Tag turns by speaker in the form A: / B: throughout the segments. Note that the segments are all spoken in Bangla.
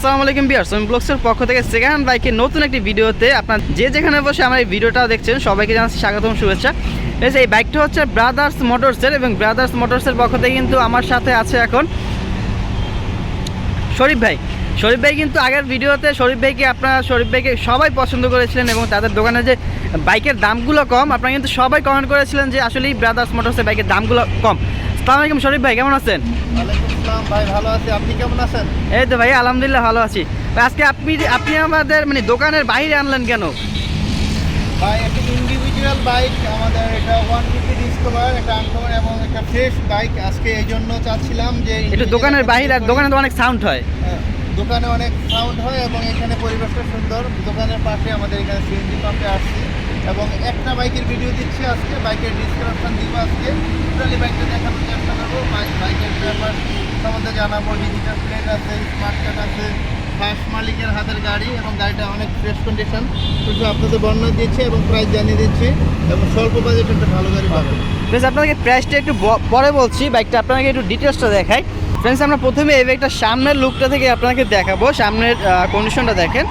A: আসসালামু আলাইকুম বিয়ার সোম ব্লগসের পক্ষ থেকে সেকেন্ড বাইকের নতুন একটি ভিডিওতে আপনার যে যেখানে বসে আমার এই ভিডিওটা দেখছেন, সবাইকে জানাচ্ছি স্বাগতম, শুভেচ্ছা। এই বাইকটা হচ্ছে ব্রাদার্স মোটরসের এবং ব্রাদার্স মোটরসের পক্ষ থেকে কিন্তু আমার সাথে আছে এখন শরীফ ভাই। শরীফ ভাই কিন্তু আগের ভিডিওতে শরীফ ভাইকে আপনারা, শরীফ ভাইকে সবাই পছন্দ করেছিলেন এবং তাদের দোকানে যে বাইকের দামগুলো কম, আপনারা কিন্তু সবাই কমেন্ট করেছিলেন যে আসলেই ব্রাদার্স মোটরসের বাইকের দামগুলো কম। আসসালামু আলাইকুম শরীফ ভাই, কেমন আছেন?
B: ওয়ালাইকুম ভাই ভালো আছি। আপনি কেমন আছেন?
A: এই তো ভাই আলহামদুলিল্লাহ ভালো আছি। আজকে আপনি আপনি আমাদের মানে দোকানের বাইরে আনলেন কেন?
B: ভাই একটা ইন্ডিভিজুয়াল বাইক আমাদের এটা ওয়ান ফিফটি ডিসকভার একটা আনকমন এবং একটা ফ্রেশ বাইক আজকে এই জন্য চাচ্ছিলাম যে
A: একটু দোকানের বাইরে আর দোকানে তো অনেক সাউন্ড হয়।
B: হ্যাঁ, দোকানে অনেক সাউন্ড হয় এবং এখানে পরিবেশটা সুন্দর। দোকানের পাশে আমাদের এখানে সিএনজি পাম্পে আসছি। এবং একটা বাইকের ভিডিও দিচ্ছি আজকে, বাইকের ডিসক্রিপশন দিব আজকে। টোটালি বাইকটা দেখানোর চেষ্টা করব। বাইক- বাইকের ব্যাপার সম্বন্ধে জানাব। ডিজিটাল প্লেট আছে স্মার্ট কার্ড আছে ফার্স্ট মালিকের হাতের গাড়ি এবং গাড়িটা অনেক ফ্রেশ কন্ডিশন শুধু আপনাদের বর্ণনা দিচ্ছি এবং প্রাইস জানিয়ে দিচ্ছি এবং স্বল্প বাজেট একটা ভালো গাড়ি পাবেন।
A: বেশ, আপনাকে প্রাইসটা একটু পরে বলছি। বাইকটা আপনাকে একটু ডিটেলসটা দেখাই। ফ্রেন্ডস আমরা প্রথমে এই বাইকটা সামনের লুকটা থেকে আপনাকে দেখাবো। সামনের কন্ডিশনটা দেখেন।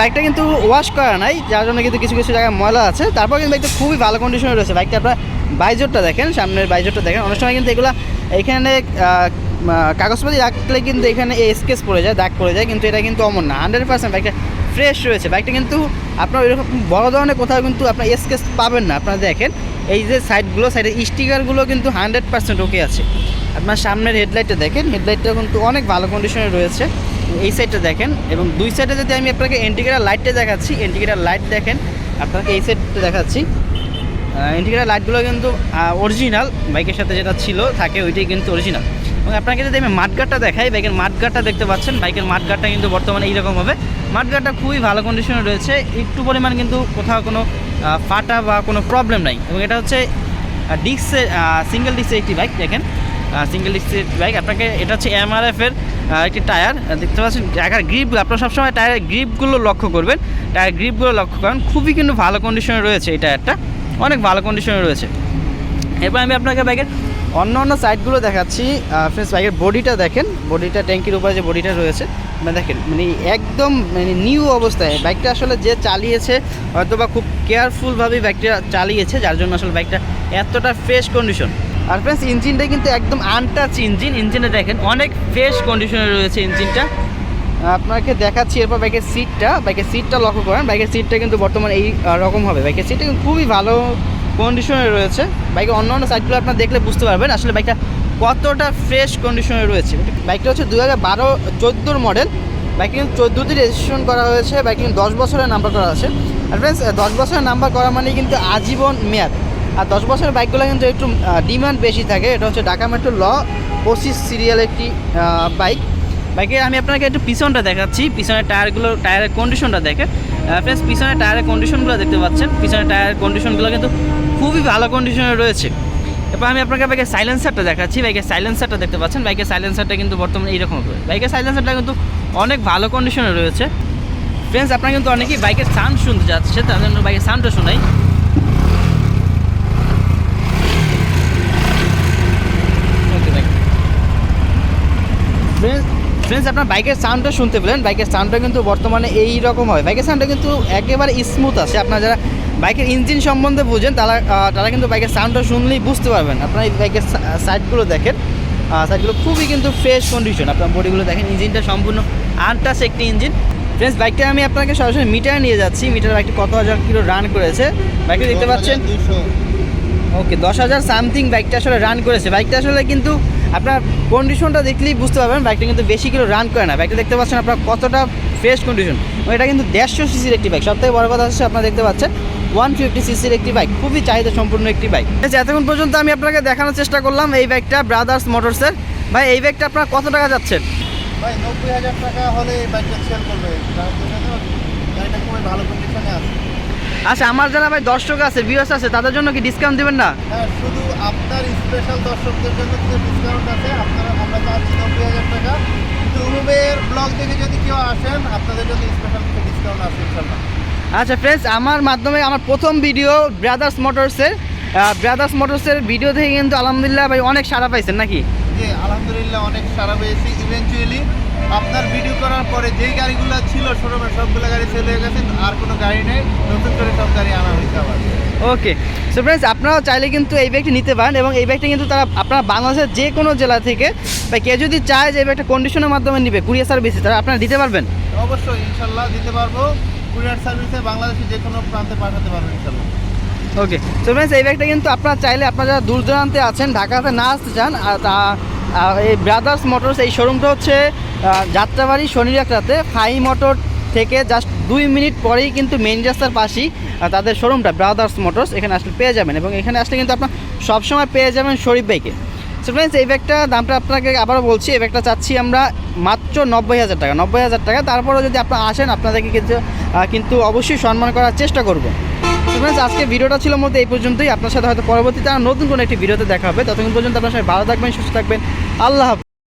A: বাইকটা কিন্তু ওয়াশ করা নাই, যার জন্য কিন্তু কিছু কিছু জায়গায় ময়লা আছে। তারপর কিন্তু বাইকটা খুবই ভালো কন্ডিশনে রয়েছে। বাইকটা আপনার বাইজোরটা দেখেন, সামনের বাইজোরটা দেখেন। অনেক সময় কিন্তু এগুলো এখানে কাগজপাতি রাখলে কিন্তু এখানে স্কেচ পড়ে যায়, দাগ পড়ে যায়। কিন্তু এটা কিন্তু অমন না। হান্ড্রেড পার্সেন্ট বাইকটা ফ্রেশ রয়েছে। বাইকটা কিন্তু আপনার এরকম বড় ধরনের কোথাও কিন্তু আপনার স্কেচ পাবেন না। আপনারা দেখেন, এই যে সাইডগুলো সাইডের স্টিকারগুলো কিন্তু হান্ড্রেড পার্সেন্ট ওকে আছে। আপনার সামনের হেডলাইটটা দেখেন, হেডলাইটটা কিন্তু অনেক ভালো কন্ডিশনে রয়েছে। এই সাইডটা দেখেন এবং দুই সাইডে যদি আমি আপনাকে এন্টিগ্রার লাইটটা দেখাচ্ছি এন্টিগ্রার লাইট দেখেন, আপনাকে এই সাইডটা দেখাচ্ছি। ইন্ডিকেটার লাইটগুলো কিন্তু অরিজিনাল বাইকের সাথে যেটা ছিল, থাকে ওইটাই কিন্তু অরিজিনাল এবং আপনাকে যদি আমি মাঠগাটটা দেখাই, বাইকের মাঠগাটটা দেখতে পাচ্ছেন, বাইকের মাঠগাটটা কিন্তু বর্তমানে এইরকম হবে। মাঠগাটটা খুবই ভালো কন্ডিশনে রয়েছে, একটু পরিমাণ কিন্তু কোথাও কোনো ফাটা বা কোনো প্রবলেম নাই। এবং এটা হচ্ছে ডিস্কের সিঙ্গেল ডিস্কের একটি বাইক দেখেন। সিঙ্গেল ডিস্কের বাইক আপনাকে এটা হচ্ছে এমআরএফ এর আহ, একটি টায়ার দেখতে পাচ্ছেন টায়ার গ্রিপ আপনারা সবসময় টায়ারের গ্রিপগুলো লক্ষ্য করবেন। টায়ার গ্রিপগুলো লক্ষ্য করেন খুবই কিন্তু ভালো কন্ডিশনে রয়েছে এই টায়ারটা অনেক ভালো কন্ডিশনে রয়েছে। এরপর আমি আপনাকে বাইকের অন্য অন্য সাইডগুলো দেখাচ্ছি। ফ্রেন্ডস বাইকের বডিটা দেখেন। বডিটা ট্যাঙ্কির উপরে যে বডিটা রয়েছে মানে দেখেন মানে একদম মানে নিউ অবস্থায়। বাইকটা আসলে যে চালিয়েছে হয়তো বা খুব কেয়ারফুলভাবেই বাইকটা চালিয়েছে যার জন্য আসলে বাইকটা এতটা ফ্রেশ কন্ডিশন আর ফ্রেন্ডস ইঞ্জিনটা কিন্তু একদম আনটাচ ইঞ্জিন ইঞ্জিনে দেখেন, অনেক ফ্রেশ কন্ডিশনে রয়েছে ইঞ্জিনটা আপনাকে দেখাচ্ছি এরপর বাইকের সিটটা বাইকের সিটটা লক্ষ্য করেন বাইকের সিটটা কিন্তু বর্তমানে এই রকম হবে। বাইকের সিটটা কিন্তু খুবই ভালো কন্ডিশনে রয়েছে। বাইকের অন্য অন্য সাইডগুলো আপনার দেখলে বুঝতে পারবেন আসলে বাইকটা কতটা ফ্রেশ কন্ডিশনে রয়েছে। বাইকটা হচ্ছে দু হাজার বারো চোদ্দোর মডেল বাইক কিন্তু চোদ্দোতে রেজিস্ট্রেশন করা হয়েছে। বাইক কিন্তু দশ বছরের নাম্বার করা আছে। আর ফ্রেন্ডস দশ বছরের নাম্বার করা মানে কিন্তু আজীবন মেয়াদ। আর দশ বছরের বাইকগুলো কিন্তু একটু ডিমান্ড বেশি থাকে। এটা হচ্ছে ঢাকা মেট্রো ল পঁচিশ সিরিয়াল একটি বাইক বাইকে আমি আপনাকে একটু পিছনটা দেখাচ্ছি। পিছনের টায়ারগুলো, টায়ারের কন্ডিশনটা দেখে ফ্রেন্ডস পিছনের টায়ারের কন্ডিশনগুলো দেখতে পাচ্ছেন। পিছনের টায়ারের কন্ডিশনগুলো কিন্তু খুবই ভালো কন্ডিশনে রয়েছে। এরপর আমি আপনাকে বাইকের সাইলেন্সারটা দেখাচ্ছি। বাইকের সাইলেন্সারটা দেখতে পাচ্ছেন। বাইকের সাইলেন্সারটা কিন্তু বর্তমানে এইরকম হবে। বাইকের সাইলেন্সারটা কিন্তু অনেক ভালো কন্ডিশনে রয়েছে। ফ্রেন্ডস আপনারা কিন্তু অনেকেই বাইকের সাউন্ড শুনতে যাচ্ছে তার জন্য বাইকের সাউন্ডটা শোনাই। ফ্রেন্ডস ফ্রেন্ডস আপনার বাইকের সাউন্ডটা শুনতে পেলেন। বাইকের সাউন্ডটা কিন্তু বর্তমানে এই রকম হয়। বাইকের সাউন্ডটা কিন্তু একেবারে স্মুথ আছে। আপনার যারা বাইকের ইঞ্জিন সম্বন্ধে বুঝেন তারা তারা কিন্তু বাইকের সাউন্ডটা শুনলেই বুঝতে পারবেন। আপনার এই বাইকের সাইডগুলো দেখেন। সাইডগুলো খুবই কিন্তু ফ্রেশ কন্ডিশন আপনার বডিগুলো দেখেন ইঞ্জিনটা সম্পূর্ণ আনটাস একটি ইঞ্জিন ফ্রেন্ডস বাইকটা আমি আপনাকে সরাসরি মিটার নিয়ে যাচ্ছি। মিটার বাইকটি কত হাজার কিলো রান করেছে। বাইকটা দেখতে পাচ্ছেন?
B: দুশো
A: ওকে দশ হাজার সামথিং বাইকটা আসলে রান করেছে। বাইকটা আসলে কিন্তু আপনার কন্ডিশনটা দেখলেই বুঝতে পারবেন বাইকটা কিন্তু বেশি কিলো রান করে না। বাইকটা দেখতে পাচ্ছেন আপনার কতটা ফ্রেশ কন্ডিশন এটা কিন্তু দেড়শো সিসির একটি বাইক সবথেকে বড় কথা হচ্ছে আপনারা দেখতে পাচ্ছেন ওয়ান ফিফটি সিসির একটি বাইক খুবই চাহিদা সম্পূর্ণ একটি বাইক এতক্ষণ পর্যন্ত আমি আপনাকে দেখানোর চেষ্টা করলাম এই বাইকটা ব্রাদার্স মোটরসের ভাই, এই বাইকটা আপনার কত টাকা যাচ্ছেন
B: ভাই, নব্বই হাজার টাকা হলে বাইকটা সেল করবে। ভালো আছে।
A: আচ্ছা আমার যারা ভাই দর্শক আছে ভিউয়ার্স আছে তাদের জন্য কি ডিসকাউন্ট দেবেন না?
B: হ্যাঁ শুধু আপনার স্পেশাল দর্শকদের জন্য কিছু ডিসকাউন্ট আছে। আপনারা আমরা চাচ্ছি নব্বই হাজার টাকা। কিন্তু উরুবের ব্লগ থেকে যদি কেউ আসেন আপনাদের জন্য স্পেশাল কিছু ডিসকাউন্ট আছে ইনশাল্লাহ
A: আচ্ছা ফ্রেন্ডস আমার মাধ্যমে আমার প্রথম ভিডিও ব্রাদার্স মোটরসের ব্রাদার্স মোটরসের ভিডিও থেকে কিন্তু আলহামদুলিল্লাহ ভাই অনেক সাড়া পাইছেন নাকি?
B: যে আলহামদুলিল্লাহ অনেক সারা পেয়েছি। ইভেনচুয়ালি আপনার ভিডিও করার পরে যেই গাড়িগুলো ছিল শোরুমে সবগুলো গাড়ি হয়ে গেছে আর কোনো গাড়ি নেই। নতুন করে সব গাড়ি আনা হয়েছে আবার।
A: ওকে সো ফ্রেন্ডস আপনারাও চাইলে কিন্তু এই ব্যাগটি নিতে পারেন এবং এই ব্যাগটি কিন্তু তারা আপনারা বাংলাদেশের যে কোনো জেলা থেকে বা কেউ যদি চায় যে এই ব্যাগটা কন্ডিশনের মাধ্যমে নিবে কুরিয়ার সার্ভিসে তারা আপনারা দিতে পারবেন?
B: অবশ্যই ইনশাল্লাহ দিতে পারব। কুরিয়ার সার্ভিসে বাংলাদেশের যে কোনো প্রান্তে পাঠাতে পারব ইনশাল্লাহ।
A: ওকে সো ফ্রেন্ডস এই ব্যাগটা কিন্তু আপনারা চাইলে আপনারা যারা দূর দূরান্তে আছেন ঢাকাতে না আসতে চান আর তা এই ব্রাদার্স মোটরস এই শোরুমটা হচ্ছে যাত্রাবাড়ি শনিরাকড়াতে ফাই মোটর থেকে জাস্ট দুই মিনিট পরেই কিন্তু মেইন রাস্তার পাশেই তাদের শোরুমটা ব্রাদার্স মোটরস এখানে আসলে পেয়ে যাবেন। এবং এখানে আসলে কিন্তু আপনার সবসময় পেয়ে যাবেন শরীফ বাইকে সো ফ্রেন্ডস এই ব্যাগটা দামটা আপনাকে আবারও বলছি এই ব্যাগটা চাচ্ছি আমরা মাত্র নব্বই হাজার টাকা নব্বই হাজার টাকা। তারপরেও যদি আপনারা আসেন আপনাদেরকে কিন্তু কিন্তু অবশ্যই সম্মান করার চেষ্টা করব। Friends, আজকে ভিডিওটা ছিল মধ্যে এই পর্যন্তই। আপনার সাথে হয়তো পরবর্তীতে আর নতুন কোনো একটি ভিডিওতে দেখা হবে। ততক্ষণ পর্যন্ত আপনার সাথে ভালো থাকবেন সুস্থ থাকবেন। আল্লাহ